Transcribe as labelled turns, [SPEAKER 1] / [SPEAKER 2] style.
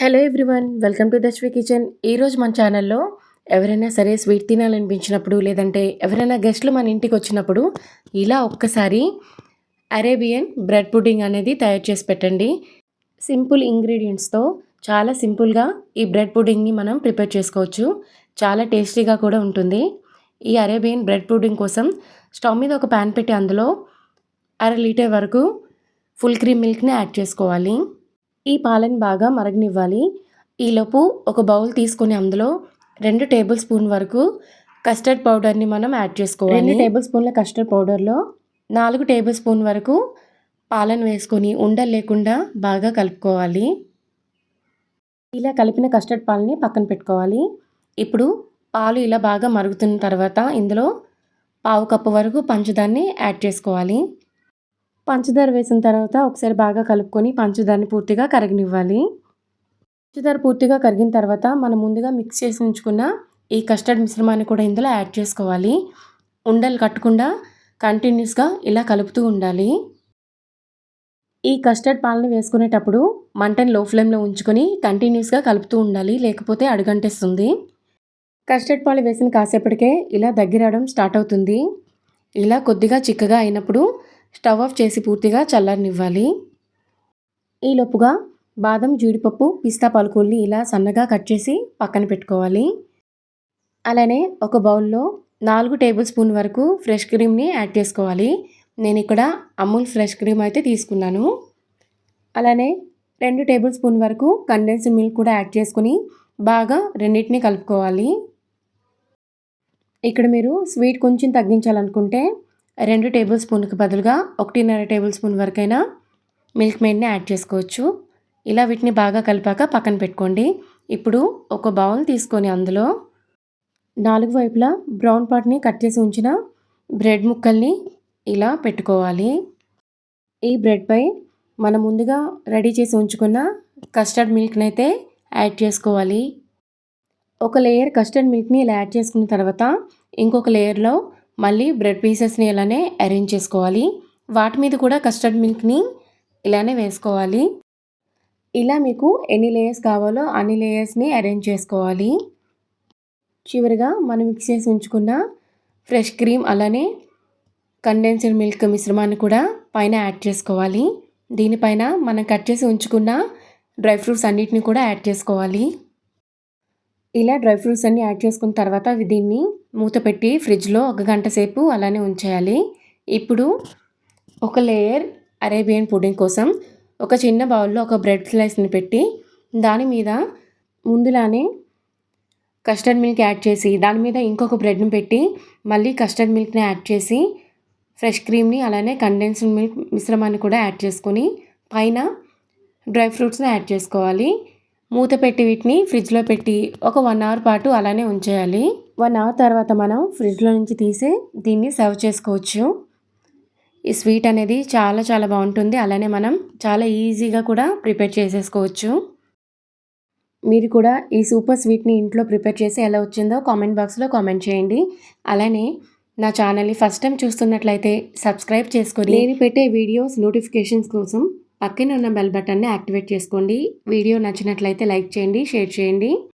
[SPEAKER 1] Hello everyone welcome to Dashvi kitchen. ఈరోజు మన ఛానల్లో ఎవరైనా సరే స్వీట్ తినాలనిపించినప్పుడు లేదంటే ఎవరైనా గెస్ట్లు మన ఇంటికి వచ్చినప్పుడు ఇలా ఒక్కసారి అరేబియన్ బ్రెడ్ పుడ్డింగ్ అనేది తయారు చేసి పెట్టండి. సింపుల్ ఇంగ్రీడియంట్స్తో చాలా సింపుల్గా ఈ బ్రెడ్ పుడ్డింగ్ని మనం ప్రిపేర్ చేసుకోవచ్చు. చాలా టేస్టీగా కూడా ఉంటుంది. ఈ అరేబియన్ బ్రెడ్ పుడ్డింగ్ కోసం స్టవ్ మీద ఒక ప్యాన్ పెట్టి అందులో అర లీటర్ వరకు ఫుల్ క్రీమ్ మిల్క్ని యాడ్ చేసుకోవాలి. ఈ పాలని బాగా మరగనివ్వాలి. ఈలోపు ఒక బౌల్ తీసుకొని అందులో రెండు టేబుల్ స్పూన్ వరకు కస్టర్డ్ పౌడర్ని మనం యాడ్ చేసుకోవాలి. రెండు టేబుల్ స్పూన్ల కస్టర్డ్ పౌడర్లో నాలుగు టేబుల్ స్పూన్ వరకు పాలను వేసుకొని ఉండలు లేకుండా బాగా కలుపుకోవాలి. ఇలా కలిపిన కస్టర్డ్ పాలని పక్కన పెట్టుకోవాలి. ఇప్పుడు పాలు ఇలా బాగా మరుగుతున్న తర్వాత ఇందులో పావు కప్పు వరకు పంచదాన్ని యాడ్ చేసుకోవాలి. పంచదార వేసిన తర్వాత ఒకసారి బాగా కలుపుకొని పంచదారని పూర్తిగా కరగనివ్వాలి. పంచదార పూర్తిగా కరిగిన తర్వాత మనం ముందుగా మిక్స్ చేసి ఉంచుకున్న ఈ కస్టర్డ్ మిశ్రమాన్ని కూడా ఇందులో యాడ్ చేసుకోవాలి. ఉండలు కట్టకుండా కంటిన్యూస్గా ఇలా కలుపుతూ ఉండాలి. ఈ కస్టర్డ్ పాలను వేసుకునేటప్పుడు మంటని లో ఫ్లేమ్లో ఉంచుకొని కంటిన్యూస్గా కలుపుతూ ఉండాలి లేకపోతే అడుగంటేస్తుంది. కస్టర్డ్ పాలు వేసిన కాసేపటికే ఇలా దగ్గరవడం స్టార్ట్ అవుతుంది. ఇలా కొద్దిగా చిక్కగా అయినప్పుడు స్టవ్ ఆఫ్ చేసి పూర్తిగా చల్లనివ్వాలి ఈలోపుగా బాదం జీడిపప్పు పిస్తా పలుకుల్ని ఇలా సన్నగా కట్ చేసి పక్కన పెట్టుకోవాలి. అలానే ఒక బౌల్లో నాలుగు టేబుల్ స్పూన్ వరకు ఫ్రెష్ క్రీమ్ని యాడ్ చేసుకోవాలి. నేను ఇక్కడ అమూల్ ఫ్రెష్ క్రీమ్ అయితే తీసుకున్నాను. అలానే రెండు టేబుల్ స్పూన్ వరకు కండెన్స్డ్ మిల్క్ కూడా యాడ్ చేసుకుని బాగా రెండింటిని కలుపుకోవాలి. ఇక్కడ మీరు స్వీట్ కొంచెం తగ్గించాలనుకుంటే రెండు టేబుల్ స్పూన్కి బదులుగా ఒకటిన్నర టేబుల్ స్పూన్ వరకైనా మిల్క్ మేడ్ని యాడ్ చేసుకోవచ్చు. ఇలా వీటిని బాగా కలిపాక పక్కన పెట్టుకోండి. ఇప్పుడు ఒక బౌల్ తీసుకొని అందులో నాలుగు వైపులా బ్రౌన్ పాట్ని కట్ చేసి ఉంచిన బ్రెడ్ ముక్కల్ని ఇలా పెట్టుకోవాలి. ఈ బ్రెడ్పై మనం ముందుగా రెడీ చేసి ఉంచుకున్న కస్టర్డ్ మిల్క్ని అయితే యాడ్ చేసుకోవాలి. ఒక లేయర్ కస్టర్డ్ మిల్క్ని ఇలా యాడ్ చేసుకున్న తర్వాత ఇంకొక లేయర్లో మళ్ళీ బ్రెడ్ పీసెస్ని ఇలానే అరేంజ్ చేసుకోవాలి. వాటి మీద కూడా కస్టర్డ్ మిల్క్ని ఇలానే వేసుకోవాలి. ఇలా మీకు ఎన్ని లేయర్స్ కావాలో అన్ని లేయర్స్ని అరేంజ్ చేసుకోవాలి. చివరిగా మనం మిక్స్ చేసి ఉంచుకున్న ఫ్రెష్ క్రీమ్ అలానే కండెన్స్డ్ మిల్క్ మిశ్రమాన్ని కూడా పైన యాడ్ చేసుకోవాలి. దీనిపైన మనం కట్ చేసి ఉంచుకున్న డ్రై ఫ్రూట్స్ అన్నిటిని కూడా యాడ్ చేసుకోవాలి. ఇలా డ్రై ఫ్రూట్స్ అన్నీ యాడ్ చేసుకున్న తర్వాత దీన్ని మూత పెట్టి ఫ్రిడ్జ్లో ఒక గంట సేపు అలానే ఉంచేయాలి. ఇప్పుడు ఒక లేయర్ అరేబియన్ పుడింగ్ కోసం ఒక చిన్న బౌల్లో ఒక బ్రెడ్ స్లైస్ని పెట్టి దాని మీద ముందులానే కస్టర్డ్ మిల్క్ యాడ్ చేసి దాని మీద ఇంకొక బ్రెడ్ని పెట్టి మళ్ళీ కస్టర్డ్ మిల్క్ని యాడ్ చేసి ఫ్రెష్ క్రీమ్ని అలానే కండెన్స్డ్ మిల్క్ మిశ్రమాన్ని కూడా యాడ్ చేసుకొని పైన డ్రై ఫ్రూట్స్ని యాడ్ చేసుకోవాలి. మూత పెట్టి వీటిని ఫ్రిడ్జ్లో పెట్టి ఒక వన్ అవర్ పాటు అలానే ఉంచేయాలి. వన్ అవర్ తర్వాత మనం ఫ్రిడ్జ్లో నుంచి తీసి దీన్ని సర్వ్ చేసుకోవచ్చు. ఈ స్వీట్ అనేది చాలా చాలా బాగుంటుంది. అలానే మనం చాలా ఈజీగా కూడా ప్రిపేర్ చేసేసుకోవచ్చు. మీరు కూడా ఈ సూపర్ స్వీట్ని ఇంట్లో ప్రిపేర్ చేసి ఎలా వచ్చిందో కామెంట్ బాక్స్లో కామెంట్ చేయండి. అలానే నా ఛానల్ని ఫస్ట్ టైం చూస్తున్నట్లయితే సబ్స్క్రైబ్ చేసుకొని నేను పెట్టే వీడియోస్ నోటిఫికేషన్స్ కోసం పక్కన ఉన్న బెల్ బటన్ని యాక్టివేట్ చేసుకోండి. వీడియో నచ్చినట్లయితే లైక్ చేయండి షేర్ చేయండి.